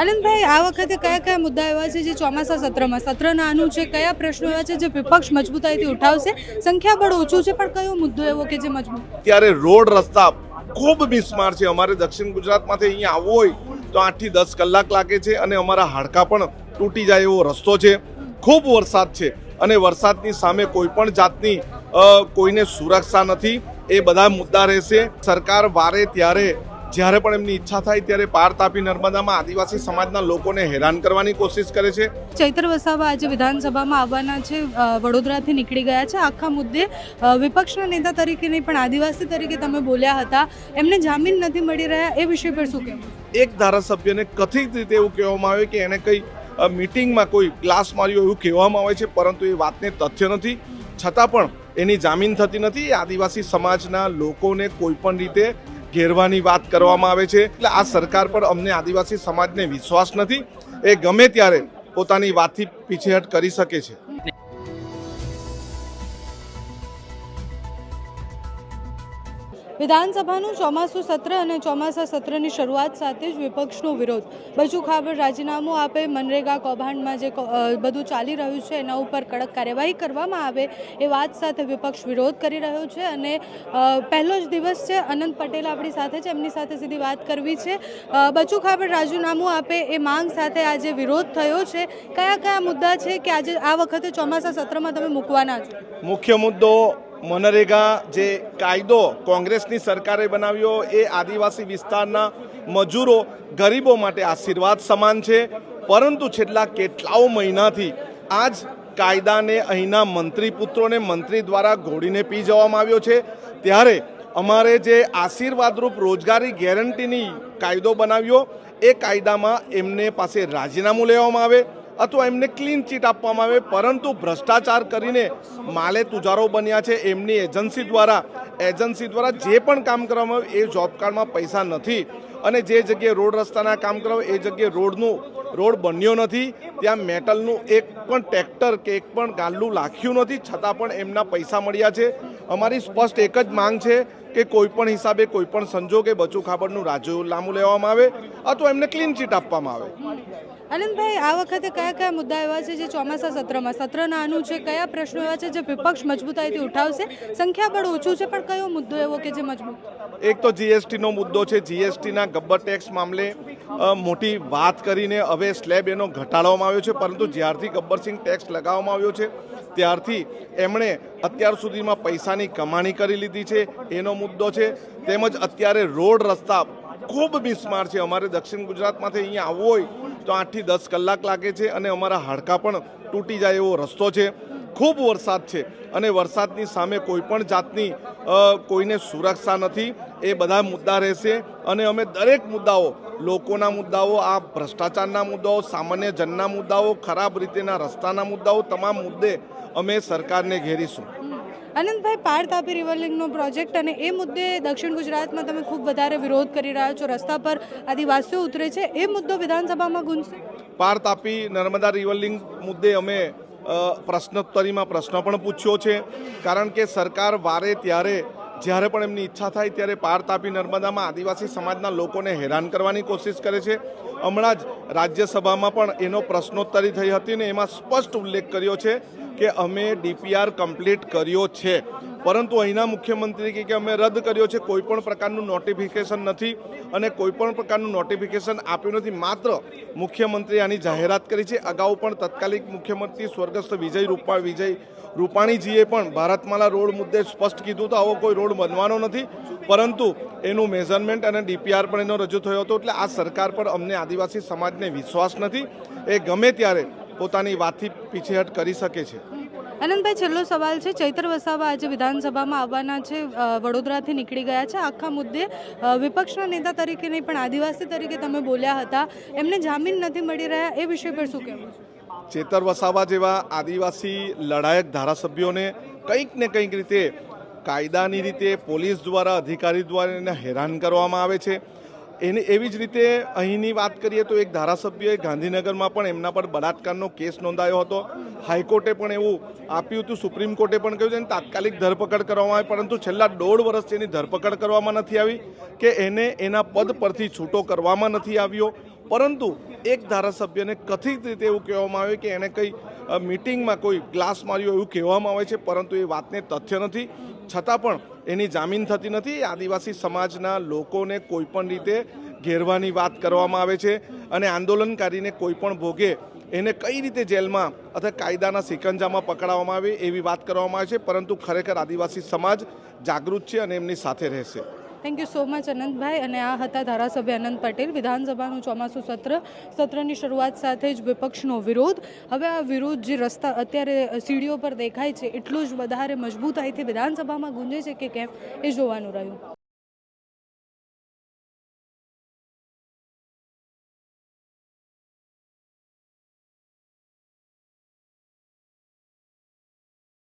આનંદભાઈ, આ વખતે કયા કયા મુદ્દા એવા છે જે ચોમાસા સત્રમાં? સત્ર નાનું છે, કયા પ્રશ્નો એવા છે જે વિપક્ષ મજબૂતાઈથી ઉઠાવશે? સંખ્યાબળ ઓછું છે, પણ કયો મુદ્દો એવો કે જે મજબૂત? ત્યારે રોડ રસ્તા ખૂબ મિસમાર છે. અમારે દક્ષિણ ગુજરાતમાંથી અહીંયા આવવું હોય તો આઠથી દસ કલાક લાગે છે અને અમારા હાડકાં પણ તૂટી જાય એવો રસ્તો છે. ખૂબ વરસાદ છે અને વરસાદની સામે કોઈ પણ જાતની કોઈને સુરક્ષા નથી. એ બધા મુદ્દા રહેશે. સરકાર વારે ત્યારે જ્યારે પણ એમની ઈચ્છા થાય ત્યારે પાર તાપી નર્મદામાં આદિવાસી સમાજના લોકોને હેરાન કરવાની કોશિશ કરે છે. ચૈત્ર વસાવા આજે વિધાનસભામાં આવવાના છે વડોદરાથી નીકળી ગયા છે. આખા મુદ્દે વિપક્ષના નેતા તરીકે નહીં પણ આદિવાસી તરીકે તમે બોલ્યા હતા. એમને જામીન નથી મળી રહ્યા એ વિષય પર શું કહેવું? એક ધારાસભ્યને કથિત રીતે એવું કહેવામાં આવે કે એને કંઈ મિટિંગમાં કોઈ ગ્લાસ માર્યો એવું કહેવામાં આવે છે પરંતુ એ વાતને તથ્ય નથી. છતાં પણ એની જામીન થતી નથી. આદિવાસી સમાજના લોકોને કોઈ પણ રીતે ઘેરવાની વાત કરવામાં આવે છે. એટલે આ સરકાર પર અમને આદિવાસી સમાજને વિશ્વાસ નથી. એ ગમે ત્યારે પોતાની વાતથી પીછેહટ કરી શકે છે. વિધાનસભાનું ચોમાસું સત્ર અને ચોમાસા સત્રની શરૂઆત સાથે જ વિપક્ષનો વિરોધ. બચુ ખાબર રાજીનામું આપે, મનરેગા કૌભાંડમાં જે બધું ચાલી રહ્યું છે, એના ઉપર કડક કાર્યવાહી કરવામાં આવે, એ વાત સાથે વિપક્ષ વિરોધ કરી રહ્યો છે અને પહેલો જ દિવસ છે, અનંત પટેલ આપણી સાથે છે, એમની સાથે સીધી વાત કરવી છે. બચુ ખાબર રાજીનામું આપે, એ માંગ સાથે આજે વિરોધ થયો છે. કયા કયા મુદ્દા છે કે આજે આ વખતે ચોમાસા સત્રમાં તમે મૂકવાના છો? મુખ્ય મુદ્દો મનરેગા જે કાયદો કોંગ્રેસની સરકારે બનાવ્યો, એ આદિવાસી વિસ્તારના મજૂરો ગરીબો માટે આશીર્વાદ સમાન છે. પરંતુ છેલ્લા કેટલાઓ મહિનાથી આ જ કાયદાને અહીંના મંત્રી પુત્રોને મંત્રી દ્વારા ઘોડીને પી જવામાં આવ્યો છે. ત્યારે અમારે જે આશીર્વાદરૂપ રોજગારી ગેરંટીની કાયદો બનાવ્યો, એ કાયદામાં એમને પાસે રાજીનામું લેવામાં આવે. અથવા એમને ક્લીન ચીટ આપવામાં આવે, પરંતુ ભ્રષ્ટાચાર કરીને માલે તુજારો બન્યા છે એમની એજન્સી દ્વારા. એજન્સી દ્વારા જે પણ કામ કરવામાં આવે, એ જોબ કાર્ડમાં પૈસા નથી. અને જે જગ્યાએ રોડ રસ્તાના કામ કરવા એ જગ્યાએ રોડનું, રોડ બન્યો નથી. ત્યાં મેટલનું એક પણ ટ્રેક્ટર કે એક પણ ગાલ્લું લાખ્યું નથી, છતાં પણ એમના પૈસા મળ્યા છે. અમારી સ્પષ્ટ એક જ માંગ છે કે કોઈપણ હિસાબે કોઈપણ સંજોગે બચુ ખાબડનું રાજુ લાંબુ લેવામાં આવે. અથવા એમને ક્લીન ચીટ આપવામાં આવે. આનંદભાઈ, આ વખતે કયા કયા મુદ્દા એવા છે જે ચોમાસા સત્રમાં? સત્ર નાનું છે, કયા પ્રશ્નો એવા છે જે વિપક્ષ મજબૂતાઈથી ઉઠાવશે? સંખ્યાબળ ઓછું છે, પણ કયો મુદ્દો એવો કે જે મજબૂત? એક તો જીએસટીનો મુદ્દો છે. જીએસટીના ગબ્બર ટેક્સ મામલે મોટી વાત કરીને હવે સ્લેબ એનો ઘટાડવામાં આવ્યો છે, પરંતુ જ્યારથી ગબ્બરસિંહ ટેક્સ લગાવવામાં આવ્યો છે, ત્યારથી એમણે અત્યાર સુધીમાં પૈસાની કમાણી કરી લીધી છે. એનો મુદ્દો છે. તેમજ અત્યારે રોડ રસ્તા ખૂબ બિસ્માર છે. અમારે દક્ષિણ ગુજરાતમાંથી અહીંયા આવવું હોય તો આઠથી દસ કલાક લાગે છે અને અમારા હાડકાં પણ તૂટી જાય એવો રસ્તો છે. ખૂબ વરસાદ છે અને વરસાદની સામે કોઈ પણ જાતની કોઈને સુરક્ષા નથી. એ બધા મુદ્દા રહેશે અને અમે દરેક મુદ્દાઓ, લોકોના મુદ્દાઓ, આ ભ્રષ્ટાચારના મુદ્દાઓ, સામાન્ય જનના મુદ્દાઓ, ખરાબ રીતેના રસ્તાના મુદ્દાઓ, તમામ મુદ્દે અમે સરકારને ઘેરીશું. આનંદભાઈ પાર તાપી રિવરલિંગનો પ્રોજેક્ટ અને એ મુદ્દે દક્ષિણ ગુજરાતમાં તમે ખૂબ વધારે વિરોધ કરી રહ્યા છો રસ્તા પર. આદિવાસીઓ ઉતરે છે. એ મુદ્દો વિધાનસભામાં ગુંજશે? પાર તાપી નર્મદા રિવરલિંગ મુદ્દે અમે પ્રશ્નોત્તરીમાં પ્રશ્ન પણ પૂછ્યો છે. કારણ કે સરકાર વારે ત્યારે, જ્યારે પણ એમની ઈચ્છા થાય ત્યારે પાર તાપી નર્મદામાં આદિવાસી સમાજના લોકોને હેરાન કરવાની કોશિશ કરે છે. હમણાં જ રાજ્યસભામાં પણ એનો પ્રશ્નોત્તરી થઈ હતી ને એમાં સ્પષ્ટ ઉલ્લેખ કર્યો છે કે અમે ડીપીઆર કમ્પ્લીટ કર્યો છે. પરંતુ અહીંના મુખ્યમંત્રી કહે કે અમે રદ કર્યો છે કોઈ પણ પ્રકારનું નોટિફિકેશન નથી અને કોઈ પણ પ્રકારનું નોટિફિકેશન આપ્યું નથી. માત્ર મુખ્યમંત્રી આની જાહેરાત કરી છે. અગાઉ પણ તત્કાલિક મુખ્યમંત્રી સ્વર્ગસ્થ વિજય રૂપા, વિજય રૂપાણીજીએ પણ ભારતમાલા રોડ મુદ્દે સ્પષ્ટ કીધું તો આવો કોઈ રોડ બનવાનો નથી. પરંતુ એનું મેઝરમેન્ટ અને ડીપીઆર પણ એનો રજૂ થયો હતો. એટલે આ સરકાર પર અમને આદિવાસી સમાજને વિશ્વાસ નથી. એ ગમે ત્યારે પોતાની વાતથી પીછેહટ કરી શકે છે. આનંદભાઈ છેલ્લો સવાલ છે. ચૈત્ર વસાવા આજે વિધાનસભામાં આવવાના છે વડોદરાથી નીકળી ગયા છે. આખા મુદ્દે વિપક્ષના નેતા તરીકે નહીં પણ આદિવાસી તરીકે તમે બોલ્યા હતા. એમને જામીન નથી મળી રહ્યા એ વિષય પર શું કહેવું ચેતર વસાવા જેવા આદિવાસી લડાયક ધારાસભ્યોને કંઈક ને કંઈક રીતે કાયદાની રીતે પોલીસ દ્વારા અધિકારી દ્વારા હેરાન કરવામાં આવે છે. એની એવી જ રીતે અહીંની વાત કરીએ તો એક ધારાસભ્યએ ગાંધીનગરમાં પણ એમના પર બળાત્કારનો કેસ નોંધાયો હતો. હાઈકોર્ટે પણ એવું આપ્યું હતું. સુપ્રીમ કોર્ટે પણ કહ્યું છે તાત્કાલિક ધરપકડ કરવામાં આવી, પરંતુ છેલ્લા દોઢ વર્ષથી એની ધરપકડ કરવામાં નથી આવી કે એને એના પદ પરથી છૂટો કરવામાં નથી આવ્યો. પરંતુ એક ધારાસભ્યને કથિત રીતે એવું કહેવામાં આવ્યું કે એણે કંઈ મિટિંગમાં કોઈ ગ્લાસ માર્યો એવું કહેવામાં આવે છે, પરંતુ એ વાતને તથ્ય નથી. છતાં પણ એની જામીન થતી નથી. આદિવાસી સમાજના લોકોને કોઈ પણ રીતે ઘેરવાની વાત કરવામાં આવે છે અને આંદોલનકારીને કોઈપણ ભોગે એને કઈ રીતે જેલમાં અથવા કાયદાના સિકંજામાં પકડાવવામાં આવે એવી વાત કરવામાં આવે છે, પરંતુ ખરેખર આદિવાસી સમાજ જાગૃત છે અને એમની સાથે રહેશે. થેન્ક યુ સો મચ અનંતભાઈ અને આ હતા ધારાસભ્ય અનંત પટેલ. વિધાનસભાનું ચોમાસું સત્ર, સત્રની શરૂઆત સાથે જ વિપક્ષનો વિરોધ. હવે આ વિરોધ જે રસ્તા, અત્યારે સીડીઓ પર દેખાય છે, એટલું જ વધારે મજબૂતાઈથી વિધાનસભામાં ગુંજે છે કે કેમ એ જોવાનું રહ્યું.